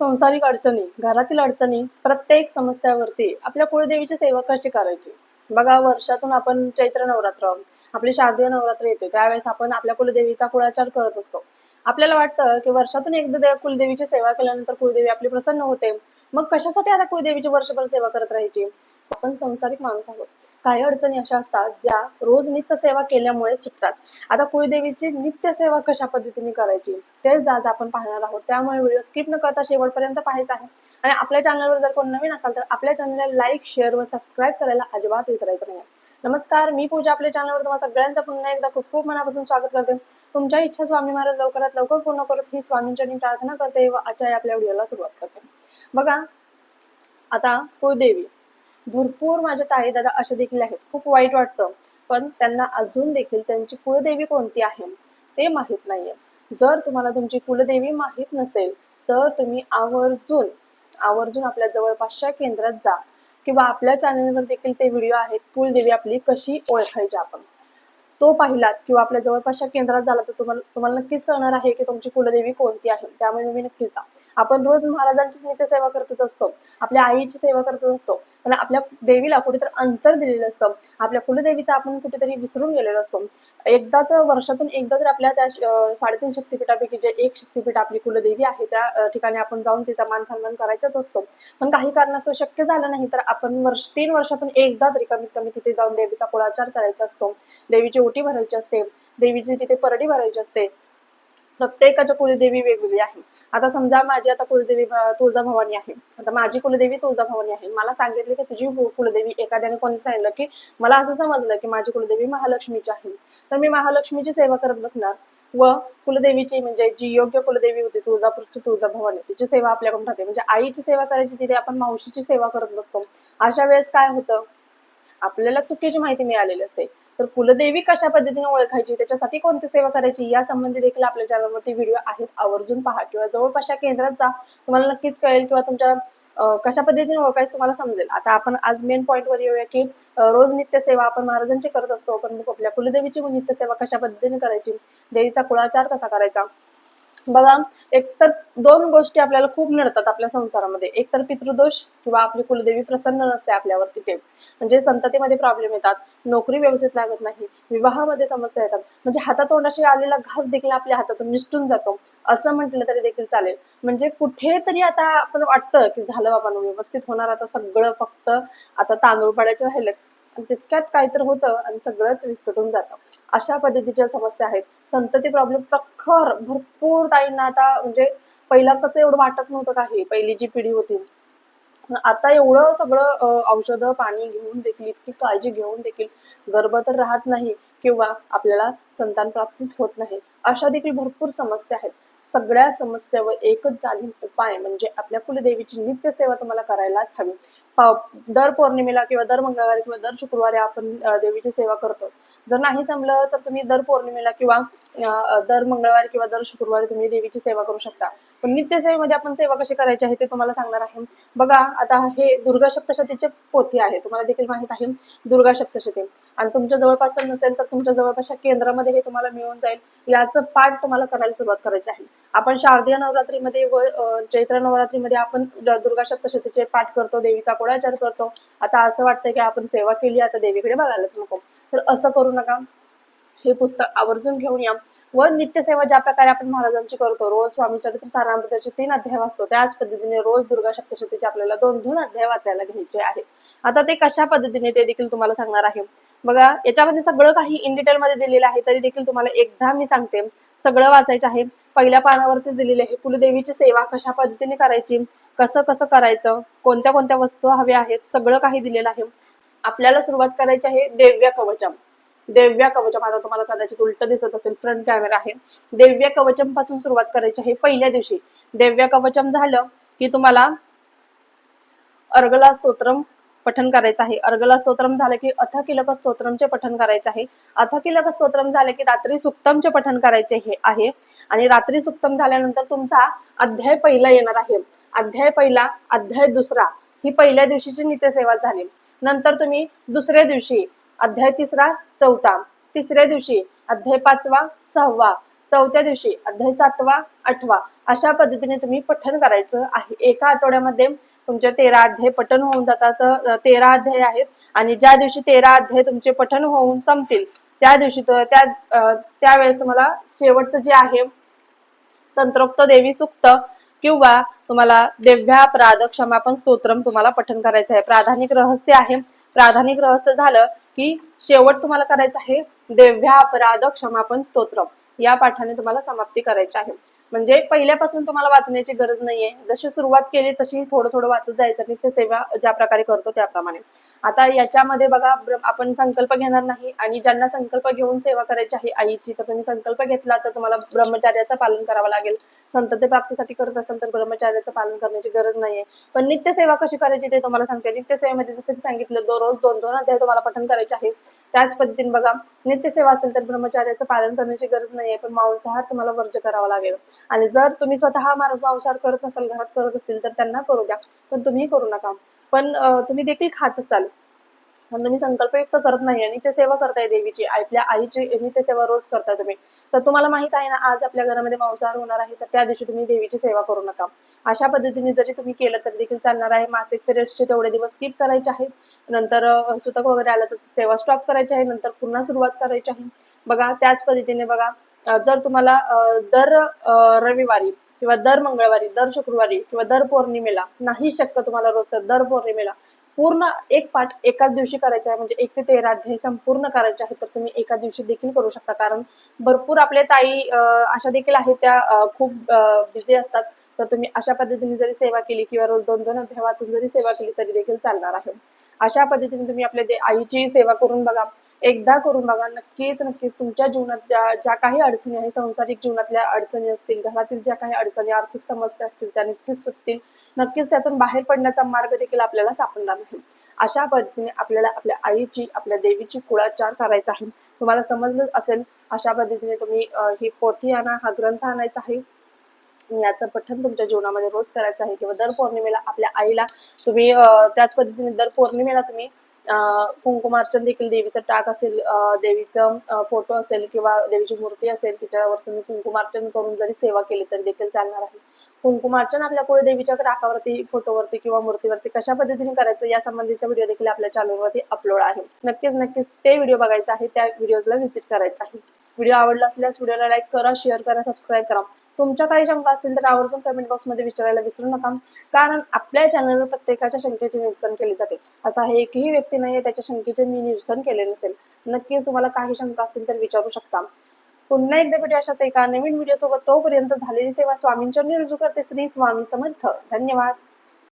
संसारिक अडचणी घरातील अडचणी प्रत्येक समस्यावरती आपल्या कुळदेवीची सेवा कशी करायची? बघा वर्षातून आपण चैत्र नवरात्र आपली शारदीय नवरात्र येते. त्यावेळेस आपण आपल्या कुलदेवीचा कुळाचार करत असतो. आपल्याला वाटतं की वर्षातून एकदा कुलदेवीची सेवा केल्यानंतर कुलदेवी आपली प्रसन्न होते. मग कशासाठी आता कुलदेवीची वर्षभर सेवा करत राहायची? आपण संसारिक माणूस आहोत. काही अडचणी अशा असतात ज्या रोज नित्य सेवा केल्यामुळे सुटतात. आता कुळदेवीची नित्य सेवा कशा पद्धतीने करायची? तेच आज आपण पाहणार आहोत. त्यामुळे व्हिडिओ स्किप न करता शेवटपर्यंत पाहायचा आहे. आणि आपल्या चॅनलवर जर कोण नवीन असाल तर आपल्या चॅनलला लाईक शेअर व सबस्क्राईब करायला अजिबात विसरायचं नाही. नमस्कार मी पूजा आपल्या चॅनलवर तुम्हाला सगळ्यांचं पुन्हा एकदा खूप खूप मनापासून स्वागत करते. तुमच्या इच्छा स्वामी महाराज लवकरात लवकर पूर्ण करत ही स्वामींच्या प्रार्थना करते व आजच्या आपल्या व्हिडिओला सुरुवात करते. बघा आता कुळदेवी. भरपूर माझ्या ताई दादा असे देखील आहेत. खूप वाईट वाटतं. पण त्यांना अजून देखील त्यांची कुलदेवी कोणती आहे? ते माहीत नाहीये. जर तुम्हाला तुमची कुलदेवी माहीत नसेल तर तुम्ही आवर्जून आवर्जून आपल्या जवळपासच्या केंद्रात जा. किंवा आपल्या चॅनलवर देखील ते व्हिडिओ आहेत. कुलदेवी आपली कशी ओळखायची आपण? तो पाहिलात किंवा आपल्या जवळपासच्या केंद्रात झाला तर तुम्हाला तुम्हाला नक्कीच कळणार आहे की तुमची कुलदेवी कोणती आहे. त्यामुळे तुम्ही नक्कीच जा. आपण रोज महाराजांचीच नित्यसेवा करतच असतो. आपल्या आईची सेवा करतच असतो. पण आपल्या देवीला कुठेतरी अंतर दिलेलं असतं. आपल्या कुलदेवीचा आपण कुठेतरी विसरून गेलेलो असतो. एकदा तर वर्षातून एकदा तर आपल्या त्या साडेतीन शक्तिपीठापैकी जे एक शक्तिपीठ आपली कुलदेवी आहे त्या ठिकाणी आपण जाऊन तिचा मान सन्मान करायचाच असतो. पण काही कारणास्तव शक्य झालं नाही तर आपण वर्ष तीन वर्षातून एकदा तरी कमीत कमी तिथे जाऊन देवीचा कुळाचार करायचा असतो. देवीची ओटी भरायची असते. देवीची तिथे परडी भरायची असते. प्रत्येकाच्या कुलदेवी वेगवेगळी आहे आता समजा माझी आता कुलदेवी तुळजाभवानी आहे. आता माझी कुलदेवी तुळजाभवानी आहे. मला सांगितलं की तुझी कुलदेवी एखाद्याने कोणी सांगितलं की मला असं समजलं की माझी कुलदेवी महालक्ष्मीची आहे. तर मी महालक्ष्मीची सेवा करत बसणार व कुलदेवीची म्हणजे जी योग्य कुलदेवी होती तुळजापूरची तुळजाभवानी तिची सेवा आपल्याकडून राहते म्हणजे आईची सेवा करायची तिथे आपण मावशीची सेवा करत बसतो. अशा वेळेस काय होतं? आपल्याला चुकीची माहिती मिळालेली असते. तर कुलदेवी कशा पद्धतीने ओळखायची? त्याच्यासाठी कोणती सेवा करायची? या संबंधी देखील आपल्या चॅनलवरती व्हिडिओ आहेत. आवर्जून पहा किंवा जवळपासच्या केंद्रात जा. तुम्हाला नक्कीच कळेल किंवा तुमच्या कशा पद्धतीने ओळखायचं तुम्हाला समजेल. आता आपण आज मेन पॉईंट वर येऊया की रोज नित्य सेवा आपण महाराजांची करत असतो. पण मग आपल्या कुलदेवीची नित्य सेवा कशा पद्धतीने करायची? देवीचा कुळाचार कसा करायचा? बघा एक तर दोन गोष्टी आपल्याला खूप मिळतात आपल्या संसारामध्ये. एक तर पितृदोष किंवा आपली कुलदेवी प्रसन्न नसते आपल्यावर तिथे म्हणजे संततीमध्ये प्रॉब्लेम येतात नोकरी व्यवस्थित लागत नाही विवाहामध्ये समस्या येतात. म्हणजे हातातोंडाशी आलेला घास देखील आपल्या हातातून निसटून जातो. असं म्हटलं तरी देखील चालेल. म्हणजे कुठेतरी आता आपण वाटतं की झालं बाबा व्यवस्थित होणार आता सगळं फक्त आता तांदूळ पाड्याचे राहिलं आणि तितक्यात काहीतरी होतं आणि सगळंच विस्कटून जातं. अशा पद्धतीच्या समस्या आहेत. संतती प्रॉब्लेम प्रखर भरपूर ताईंना आता म्हणजे पहिला कसं एवढं वाटत नव्हतं काही. पहिली जी पिढी होती. आता एवढं सगळं औषधं पाणी घेऊन देखील इतकी काळजी घेऊन देखील गर्भ तर राहत नाही किंवा आपल्याला संतान प्राप्तीच होत नाही. अशा देखील भरपूर समस्या आहेत. सगळ्या समस्यावर एकच जाणीव उपाय म्हणजे आपल्या कुलदेवीची नित्य सेवा तुम्हाला करायलाच हवी. दर पौर्णिमेला किंवा दर मंगळवारी किंवा दर शुक्रवारी आपण देवीची सेवा करतो. जर नाही जमलं तर तुम्ही दर पौर्णिमेला किंवा दर मंगळवारी किंवा दर शुक्रवारी तुम्ही देवीची सेवा करू शकता. पण नित्यसेवेमध्ये आपण सेवा कशी करायची आहे ते तुम्हाला सांगणार आहे. बघा आता हे दुर्गा सप्तशतीचे पोथी आहे. तुम्हाला देखील माहीत आहे दुर्गा सप्तशती. आणि तुमच्या जवळपास नसेल तर तुमच्या जवळपासच्या केंद्रामध्ये हे तुम्हाला मिळून जाईल. याचं पाठ तुम्हाला करायला सुरुवात करायची आहे. आपण शारदीय नवरात्रीमध्ये व चैत्र नवरात्रीमध्ये आपण दुर्गा सप्तशतीचे पाठ करतो देवीचा कोळाचार करतो. आता असं वाटतंय की आपण सेवा केली आता देवीकडे बघायलाच नको. तर असं करू नका. हे पुस्तक आवर्जून घेऊन या. व नित्यसेवा ज्या प्रकारे आपण महाराजांची करतो रोज स्वामी चरित्र सारामृताचे तीन अध्याय वाचतो त्याच पद्धतीने रोज दुर्गा सप्तशतीचे आपल्याला दोन दोन अध्याय वाचायला घ्यायचे आहेत. आता ते कशा पद्धतीने ते देखील तुम्हाला सांगणार आहे. बघा याच्यामध्ये सगळं काही इन डिटेल मध्ये दिलेलं आहे तरी देखील तुम्हाला एकदा मी सांगते. सगळं वाचायचं आहे. पहिल्या पानावरती दिलेले आहे कुलदेवीची सेवा कशा पद्धतीने करायची कसं कसं करायचं कोणत्या कोणत्या वस्तू हव्या आहेत सगळं काही दिलेलं आहे. आपल्याला सुरुवात करायची आहे देव्या कवचम. देव्या कवचम आता तुम्हाला कदाचित उलट दिसत असेल फ्रंट कॅमेरा आहे. देव्या कवचमपासून सुरुवात करायची आहे पहिल्या दिवशी. देव्या कवचम झालं की तुम्हाला अर्गला स्तोत्रम पठन करायचं आहे. अर्गला स्तोत्रम झालं की अथकिलक स्तोत्रमचे पठन करायचे आहे. अथकिलक स्तोत्रम झालं की रात्री सुक्तमचे पठन करायचे हे आहे. आणि रात्री सुक्तम झाल्यानंतर तुमचा अध्याय पहिला येणार आहे. अध्याय पहिला अध्याय दुसरा ही पहिल्या दिवशीची नित्यसेवा झाली. नंतर तुम्ही दुसऱ्या दिवशी अध्याय तिसरा चौथा. तिसऱ्या दिवशी अध्याय पाचवा सहावा. चौथ्या दिवशी अध्याय सातवा आठवा. अशा पद्धतीने तुम्ही पठण करायचं आहे. एका आठवड्यामध्ये तुमचे तेरा अध्याय पठण होऊन जातात. तेरा अध्याय आहेत. आणि ज्या दिवशी तेरा अध्याय तुमचे पठण होऊन संपतील त्या दिवशी त्या त्यावेळेस तुम्हाला शेवटचं जे आहे तंत्रोक्त देवी सुक्त किंवा तुम्हाला देव्यापराध क्षमापण स्तोत्रम तुम्हाला पठन करायचं आहे. प्राधानिक रहस्य आहे. प्राधानिक रहस्य झालं की शेवट तुम्हाला करायचं आहे देव्या अपराध क्षमापण स्तोत्रम. या पाठाने तुम्हाला समाप्ती करायची आहे. म्हणजे पहिल्यापासून तुम्हाला वाचण्याची गरज नाहीये. जशी सुरुवात केली तशी थोडं थोडं वाचत जायचं आणि ते सेवा ज्या प्रकारे करतो त्याप्रमाणे. आता याच्यामध्ये बघा आपण संकल्प घेणार नाही आणि ज्यांना संकल्प घेऊन सेवा करायची आहे आईची तर तुम्ही संकल्प घेतला तर तुम्हाला ब्रह्मचार्याचं पालन करावं लागेल. संतते प्राप्तीसाठी करत असाल तर ब्रह्मचार्याचं पालन करण्याची गरज नाहीये. पण नित्य सेवा कशी करायची ते तुम्हाला सांगते. नित्य सेवेमध्ये जसं की सांगितलं दररोज दोन दोन अध्याय तुम्हाला पठण करायचे आहे त्याच पद्धतीने बघा नित्य सेवा असेल तर ब्रह्मचार्याचं पालन करण्याची गरज नाहीये पण मांसाहार तुम्हाला वर्ज करावा लागेल. आणि जर तुम्ही स्वतः मार्ग मांसाहार करत नसाल घरात करत असतील तर त्यांना करू द्या पण तुम्ही करू नका. पण तुम्ही देखील खात असाल म्हणजे पण तुम्ही संकल्पयुक्त करत नाही आणि ते सेवा करताय देवीची आपल्या आईची नित्य सेवा रोज करताय तुम्ही. तर तुम्हाला माहीत आहे ना आज आपल्या घरामध्ये मांसाहार होणार आहे तर त्या दिवशी तुम्ही देवीची सेवा करू नका. अशा पद्धतीने जरी तुम्ही केलं तरी देखील चालणार आहे. मासिक पिरियड्सचे तेवढे दिवस स्किप करायचे आहेत. नंतर सुतक वगैरे आलं तर सेवा स्टॉप करायची आहे. नंतर पुन्हा सुरुवात करायची आहे. बघा त्याच पद्धतीने बघा जर तुम्हाला दर रविवारी किंवा दर मंगळवारी दर शुक्रवारी किंवा दर पौर्णिमेला नाही शक्य तुम्हाला रोज तर दर पौर्णिमेला पूर्ण एक पाठ एकाच दिवशी करायचा आहे म्हणजे एक ते तेरा अध्याय संपूर्ण करायचे आहे तर तुम्ही एका दिवशी देखील करू शकता. कारण भरपूर आपले ताई अशा देखील आहेत त्या खूप बिझी असतात. तर तुम्ही अशा पद्धतीने जरी सेवा केली किंवा रोज दोन दोन अध्याय वाचून जरी सेवा केली तरी देखील चालणार आहे. अशा पद्धतीने तुम्ही आपल्या आईची सेवा करून बघा एकदा करून बघा नक्कीच नक्कीच तुमच्या जीवनात ज्या ज्या काही अडचणी आहे संसारिक जीवनातल्या अडचणी असतील घरातील ज्या काही अडचणी आर्थिक समस्या असतील त्या नक्कीच सुटतील. नक्कीच त्यातून बाहेर पडण्याचा मार्ग देखील आपल्याला सापडणार नाही. अशा पद्धतीने आपल्याला आपल्या आईची आपल्या देवीची कुळाचार करायचा आहे. तुम्हाला समजलं असेल अशा पद्धतीने तुम्ही ही पोथी आणा हा ग्रंथ आणायचा आहे. याचं पठण तुमच्या जीवनामध्ये रोज करायचं आहे किंवा दर पौर्णिमेला आपल्या आईला तुम्ही त्याच पद्धतीने दर पौर्णिमेला तुम्ही कुंकुमार्चन देखील देवीचं टाक असेल देवीचं फोटो असेल किंवा देवीची मूर्ती असेल तिच्यावर तुम्ही कुंकुमार्चन करून जरी सेवा केली तरी देखील चालणार आहे. कुंकुमार्चन आपल्या कुळदेवीच्या टाकावरती फोटोवरती किंवा मूर्तीवरती कशा पद्धतीने करायचं या संबंधीचा व्हिडिओ देखील आपल्या चॅनलवरती अपलोड आहे. नक्कीच नक्कीच ते व्हिडिओ बघायचा आहे त्या व्हिडिओजला व्हिजिट करायचं आहे. व्हिडिओ आवडला असल्यास व्हिडिओला लाईक करा शेअर करा सबस्क्राईब करा. तुमच्या काही शंका असतील तर आवर्जून कमेंट बॉक्समध्ये विचारायला विसरू नका. कारण आपल्या चॅनलवर प्रत्येकाच्या शंकेचे निरसन केले जाते. असा हे एकही व्यक्ती नाही त्याच्या शंकेचे मी निरसन केले नसेल. नक्कीच तुम्हाला काही शंका असतील तर विचारू शकता. पुन्हा एकदा भेटू अशाच एका नवीन व्हिडिओ सोबत. तोपर्यंत झालेली सेवा स्वामींच्या रुजू करते. श्री स्वामी समर्थ. धन्यवाद.